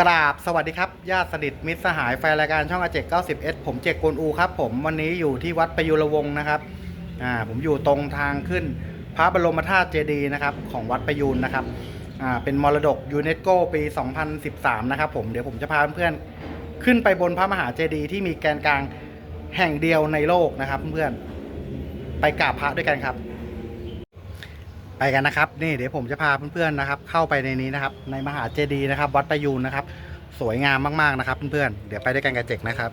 กราบสวัสดีครับญาติสนิทมิตรสหายแฟนรายการช่องอาเจก90 s ผมเจกกวนอูครับ ผมวันนี้อยู่ที่วัดประยุรวงศ์นะครับอ่าผมอยู่ตรงทางขึ้นพระบรมธาตุเจดีย์นะครับของวัดประยูนนะครับอ่าเป็นมรดกยูเนสโกปี 2013 นะครับผมเดี๋ยวผมจะพาเพื่อนๆขึ้นไปบนพระมหาเจดีย์ที่มีแกนกลางแห่งเดียวในโลกนะครับ เพื่อนๆไปกราบพระด้วยกันครับ ไปกันนะครับนี่เดี๋ยวผมจะพาเพื่อนๆนะครับ เข้าไปในนี้นะครับ ในมหาเจดีย์นะครับ วัดประยูนนะครับ สวยงามมากๆนะครับเพื่อนๆเดี๋ยวไปด้วยกันกับเจกนะครับ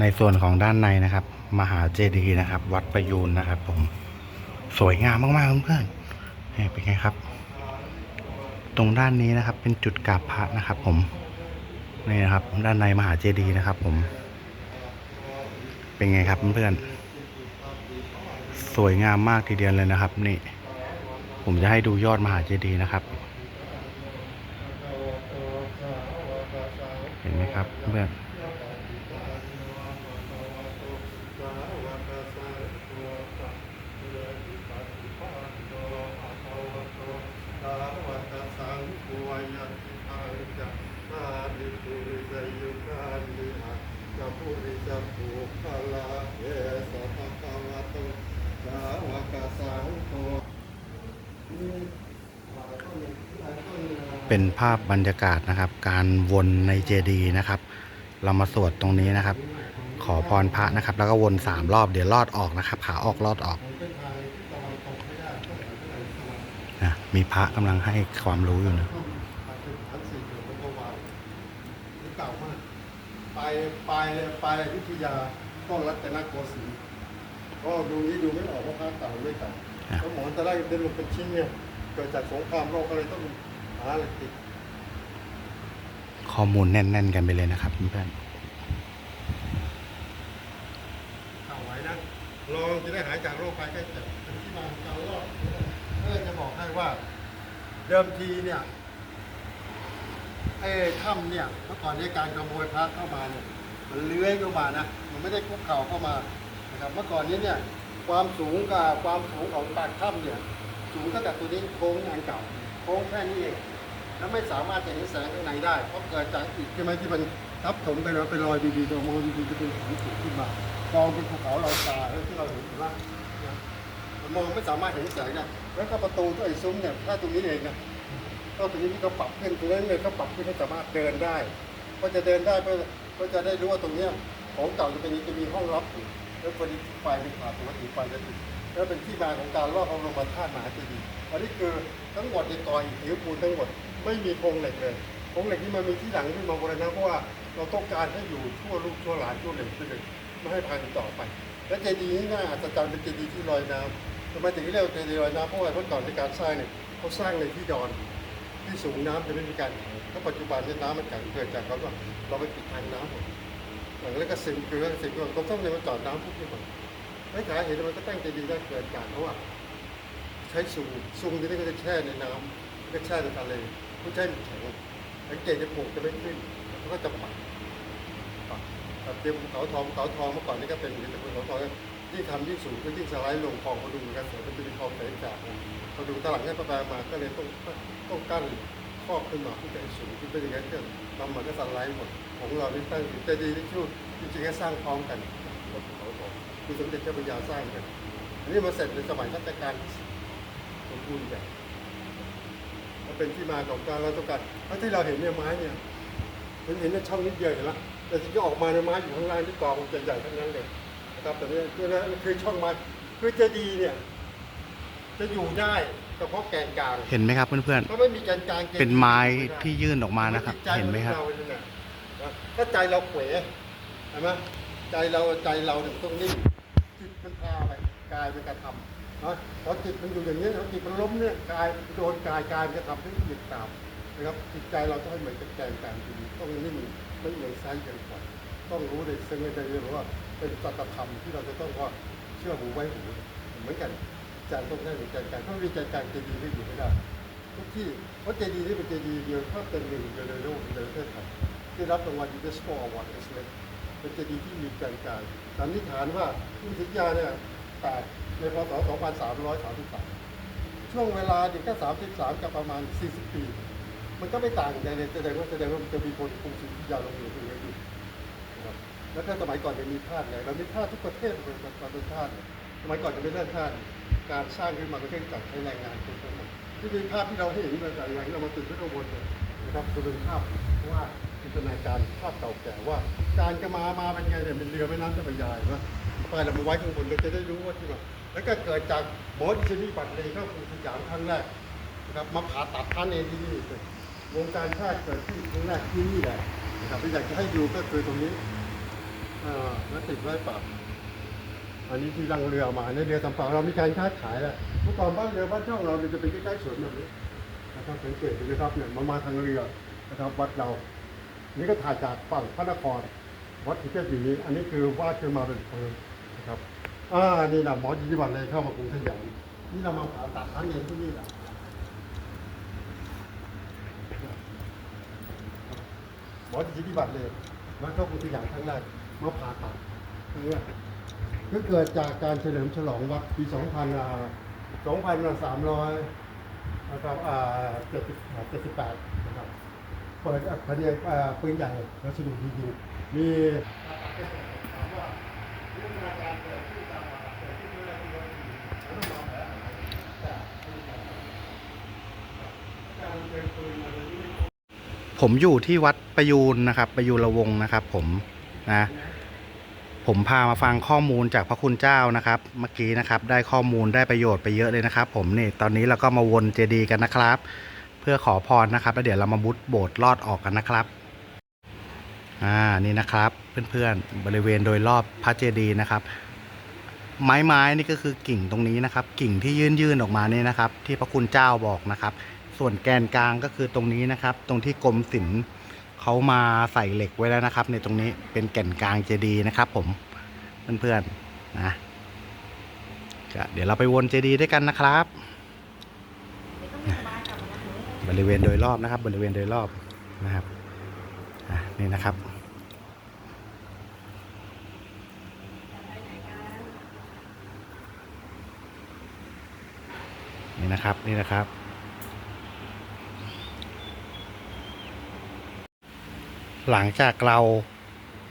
ในส่วนของด้านในนะครับ มหาเจดีย์นะครับ วัดประยูนนะครับ ผม สวยงามมากๆเพื่อนๆนี่เป็นไงครับ ตรงด้านนี้นะครับ เป็นจุดกราบพระนะครับ ผมนี่นะครับ ด้านในมหาเจดีย์นะครับ ผม เป็นไงครับเพื่อนๆสวยงามมากทีเดียวเลยนะครับ นี่ ผมจะให้ดูยอดมหาเจดีย์นะครับ เห็นไหมครับเพื่อน เป็นภาพบรรยากาศนะครับ การวนในเจดีย์นะครับ เรามาสวดตรงนี้นะครับ ขอพรพระนะครับ แล้วก็วนสามรอบเดี๋ยวลอดออกนะครับ ขาออกลอดออกนะมีพระกำลังให้ความรู้อยู่นะเก่ามากปลายปลายปลายอยุธยาต้นรัตนโกสินทร์ก็ดูนี้ดูไม่ออกว่าพระเก่าหรือไม่เก่าแล้วหมอนจะได้เดินลงเป็นชิ้นเนี่ยเกิดจากสงครามโลกก็เลยต้องหาอะไรติด ข้อมูลแน่น ๆ กันไปเลยนะครับเพื่อนเอาไว้นะลองจะได้หายจากโรคภัยไข้เจ็บเป็นที่มาของการรอดเพื่อจะบอกให้ว่า เดิมทีเนี่ยไอ้ถ้ำเนี่ยเมื่อก่อนในการขโมยพระเข้ามาเนี่ยมันเลื้อยเข้ามานะมันไม่ได้คุกเข่าเข้ามานะครับเมื่อก่อนนี้เนี่ยความสูงกับความสูงของปากถ้ำเนี่ยสูงตั้งแต่ตัวนี้โค้งอันเก่าโค้งแค่นี้เอง แล้วไม่สามารถจะเห็นแสงข้างในได้ เพราะเกิดจากอิฐใช่ไหมที่มันทับถมไปแล้วเป็นรอยดีๆตัวมองดีๆจะเป็นหินสูงขึ้นมากองเป็นภูเขาลอยตาที่เราเห็นอยู่ามันมองไม่สามารถเห็นแสงได้แล้วก็ประตูตัวไอ้ซุ้มเนี่ยถ้าตรงนี้เองนะก็ตรงนี้ที่เขาปรับขึ้นตรงนั้นเลยเขาปรับขึ้นให้สามารถเดินได้ ก็จะเดินได้ก็ก็จะได้รู้ว่าตรงเนี้ยของเก่าจะเป็นจะมีห้องลับอยู่แล้วพอดีไฟเป็นขาดปกติไฟจะติดแล้วเป็นที่มาของการลอบเอาลงมาท่าตุมหาเจดีย์อันนี้คือทั้งหมดในกอยหิวปูนทั้งหมด ไม่มีโครงเหล็กเลยโครงเหล็กนี่มันมีที่หลังที่มาบูรณะเพราะว่าเราต้องการให้อยู่ชั่วลูกชั่วหลานชั่วเหล็กชั่วเหล็กไม่ให้พังต่อไป และเจดีย์นี้น่าอัศจรรย์เป็นเจดีย์ที่ลอยน้ำทำไมถึงเรียกว่าเจดีย์ลอยน้ำเพราะว่าเมื่อก่อนในการสร้างเนี่ยเขาสร้างในที่ดอนที่สูงน้ำจะไม่มีการถ้าปัจจุบันเนี่ยน้ำมันแข็งเกิดจากเราว่าเราไปปิดทางน้ำหมดหลังแล้วก็ซึมคือว่าซึมก็ต้องต้องเลยมาจอดน้ำพุกขึ้นมาไม่สาเหตุมันก็ตั้งใจดีได้เกิดจากเพราะว่า ใช้ซุงซุงที่นี่ก็จะแช่ในน้ำก็แช่ในทะเล ไม่ใช่แข็งสังเกตจะปลูกจะไม่ขึ้นแล้วก็จะปักปักแบบเตรียมเขาทองเขาทองเมื่อก่อนนี่ก็เป็นแต่เขาทองยิ่งทำยิ่งสูงก็ยิ่งสไลด์ลงคลองเขาดูกันเสือมันจะมีคลองแสงจากเขาดูตลาดให้ประปามาก็เลยต้องต้องกั้นครอบขึ้นมาเพื่อให้สูงขึ้นไปอย่างนั้นก็ทำมันก็สไลด์หมดของเรานี่ตั้งใจดีที่ชุดจริงๆก็สร้างพร้อมกันหมดภูเขาทองคือสมเด็จเจ้าพระยาสร้างกันอันนี้มาเสร็จในสมัยรัชกาลสมบูรณ์แบบ เป็นที่มาของการเราต้องการแล้วที่เราเห็นเนี่ยไม้เนี่ยมันเห็นในช่องนิดเดียวเห็นละแต่ที่จะออกมาในไม้อยู่ข้างล่างที่กองใหญ่ๆทั้งนั้นเลยนะครับแต่นี่คือนั่นคือช่องไม้คือเจดีย์เนี่ย จะอยู่ได้เฉพาะแกนกลางๆเห็นไหมครับเพื่อนถ้าไม่มีแกนกลางจดีย์ๆเป็นไม้ที่ยื่นออกมานะครับจิตใจเห็นไหมครับของาเนี่ยนะถ้าใจเราเขวเห็นไหมใจเราใจเราถึงต้องนิ่งจิตมันพาไปกายเป็นกระทำ นะพอจิตมันอยู่อย่างนี้พอจิตมันล้มเนี่ยกายโดนกายกายมันจะทำให้จิตตามนะครับจิตใจเราต้องให้เหมือนกับแกนกลางจริงต้องนิ่งไม่เอียงซ้ายเอียงขวาต้องรู้ในซึ่งในใจเรียกว่าเป็นสัจธรรมที่เราจะต้องว่าเชื่อหูไว้หูเหมือนกันใจต้องได้เหมือนกันการถ้าไม่มีใจกลางจะดีไม่อยู่ไม่ได้ทุกที่เพราะเจดีย์นี่เป็นเจดีย์เดียวถ้าเป็นหนึ่งเดียวในโลกในประเทศไทยที่รับรางวัลยูเนสโกอวอร์ดเอสเลเป็นเจดีย์ที่มีแกนกลางสันนิษฐานว่าที่ทิยาเนี่ย แตกในพศ 2333 ช่วงเวลาเด็กแค่33 กับประมาณ 40 ปี มันก็ไม่ต่างกันเลยแสดงว่าแสดงว่ามันจะมีคนกรุงศรีอยุธยาลงอยู่ตรงนี้อยู่นะครับแล้วถ้าสมัยก่อนจะมีทาสไงเรามีทาทุกประเทศเลยเราเป็นทาสเนี่ยสมัยก่อนจะไม่เลิกทาการสร้างขึ้นมาก็เช่นจากใช้แรงงานคนทั้งหมดที่มีภาพที่เราเห็นมาจากอย่างที่เรามาติดที่ข้างบนเนี่ยนะครับจะเป็นภาพว่าจินตนาการภาพเก่าแก่ว่า การจะมามาเป็นไงเนี่ยเป็นเรือแม่น้ำเจ้าพระยาเห็นไหม ไปเรามาไว้ข้างบนเราจะได้รู้ว่าที่มาแล้วก็เกิดจากหมอดิฉันนี่บัตรเลยเข้ากรุงสยามครั้งแรกนะครับมาผ่าตัดท่านเองที่นี่เลยวงการแพทย์เกิดขึ้นครั้งแรกที่นี่แหละนะครับที่อยากจะให้ดูก็คือตรงนี้อ่าแล้วติดไว้ปรับอันนี้ที่ลังเรือมาในเรือสำเภาเรามีการค้าขายแล้วเมื่อก่อนบ้านเรือบ้านช่องเราจะเป็นใกล้ๆสวนแบบนี้นะครับสังเกตดูนะครับเนี่ยมามาทางเรือนะครับวัดเรา นี่ก็ถ่ายจากฝั่งพระนครวัดที่เทพอยู่นี้ อันนี้คือว่าดขึ้นมาเป็นเพลิง นะครับอ่านี่นะหมอจีวันเลยเข้ามากรุงสยามนี่เรามาผ่าตัดท่านเองที่นี่แหละหมอจิตวิบัติเลยมาเข้ากรุงสยามครั้งแรกมาผ่าตัดครั้งแรก็เกิดจากการเฉลิมฉลองวัดปี2000อ่า2300นะครับอ่า78นะครับเปิดอัคเดียปืนใหญ่แล้วสะดุดยิงมี ผมอยู่ที่วัดประยูนนะครับ ประยูรวงนะครับ ผมนะ ผมพามาฟังข้อมูลจากพระคุณเจ้านะครับ เมื่อกี้นะครับ ได้ข้อมูลได้ประโยชน์ไปเยอะเลยนะครับ ผมนี่ตอนนี้เราก็มาวนเจดีย์กันนะครับ เพื่อขอพรนะครับ แล้วเดี๋ยวเรามามุดโบสถ์ลอดออกกันนะครับ อ่านี่นะครับ เพื่อนๆ บริเวณโดยรอบพระเจดีย์นะครับ ไม้ไม้นี่ก็คือกิ่งตรงนี้นะครับ กิ่งที่ยื่นยื่นๆออกมานี่นะครับ ที่พระคุณเจ้าบอกนะครับ ส่วนแกนกลางก็คือตรงนี้นะครับ ตรงที่กรมศิลป์เขามาใส่เหล็กไว้แล้วนะครับ ในตรงนี้เป็นแก่นกลางเจดีย์นะครับ ผมเพื่อนๆนะเดี๋ยวเราไปวนเจดีย์ด้วยกันนะครับ บริเวณโดยรอบนะครับ บริเวณโดยรอบนะครับนี่นะครับ นี่นะครับนี่นะครับ หลังจากเรา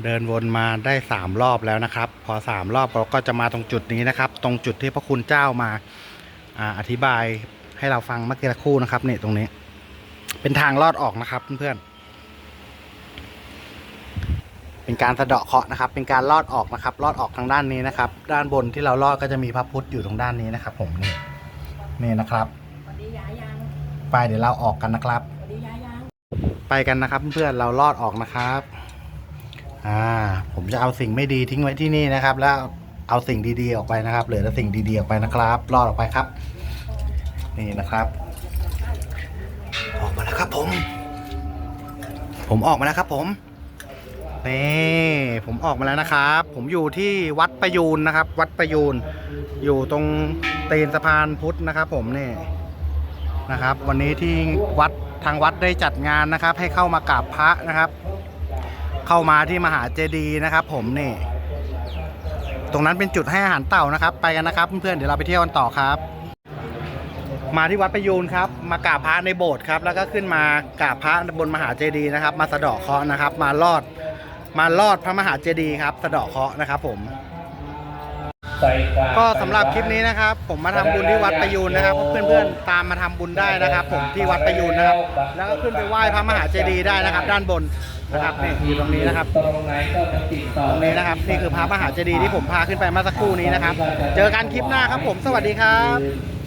เดินวนมาได้สามรอบแล้วนะครับ พอสามรอบเราก็จะมาตรงจุดนี้นะครับ ตรงจุดที่พระคุณเจ้ามาอธิบายให้เราฟังเมื่อกี้ละคู่นะครับเนี่ยตรงนี้ เป็นทางลอดออกนะครับเพื่อนๆเป็นการสะเดาะเคาะนะครับ เป็นการลอดออกนะครับ ลอดออกทางด้านนี้นะครับ ด้านบนที่เราลอดก็จะมีพระพุทธอยู่ตรงด้านนี้นะครับ ผมนี่ นี่นะครับสวัสดียายยังไปเดี๋ยวเราออกกันนะครับสวัสดียายยังไปกันนะครับเพื่อนๆเราลอดออกนะครับ อ่า ผมจะเอาสิ่งไม่ดีทิ้งไว้ที่นี่นะครับ แล้วเอาสิ่งดีๆออกไปนะครับ เหลือแต่สิ่งดีๆออกไปนะครับลอดออกไปครับ นี่นะครับ ออกมาแล้วครับผม ผมออกมาแล้วครับผม นี่ผมออกมาแล้วนะครับ ผมอยู่ที่วัดประยูนนะครับ วัดประยูนอยู่ตรงตีนสะพานพุทธนะครับ ผมนี่นะครับ วันนี้ที่วัดทางวัดได้จัดงานนะครับ ให้เข้ามากราบพระนะครับ เข้ามาที่มหาเจดีย์นะครับ ผมนี่ ตรงนั้นเป็นจุดให้อาหารเต่านะครับ ไปกันนะครับ เพื่อนๆเดี๋ยวเราไปเที่ยวกันต่อครับ มาที่วัดประยูนครับ มากราบพระในโบสถ์ครับ แล้วก็ขึ้นมากราบพระบนมหาเจดีย์นะครับ มาสะเดาะเคราะห์นะครับ มาลอด มาลอดพระมหาเจดีย์ครับ สะเดาะเคราะห์นะครับผม ก็สำหรับคลิปนี้นะครับ ผมมาทำบุญที่วัดประยูนนะครับเพื่อนๆตามมาทำบุญได้นะครับ ผมที่วัดประยูนนะครับ แล้วก็ขึ้นไปไหว้พระมหาเจดีย์ได้นะครับ ด้านบนนะครับนี่อยู่ตรงนี้นะครับ ตรงไหนก็จะติดต่อตรงนี้นะครับนี่คือพระมหาเจดีย์ที่ผมพาขึ้นไปเมื่อสักครู่นี้นะครับ เจอกันคลิปหน้าครับผมสวัสดีครับค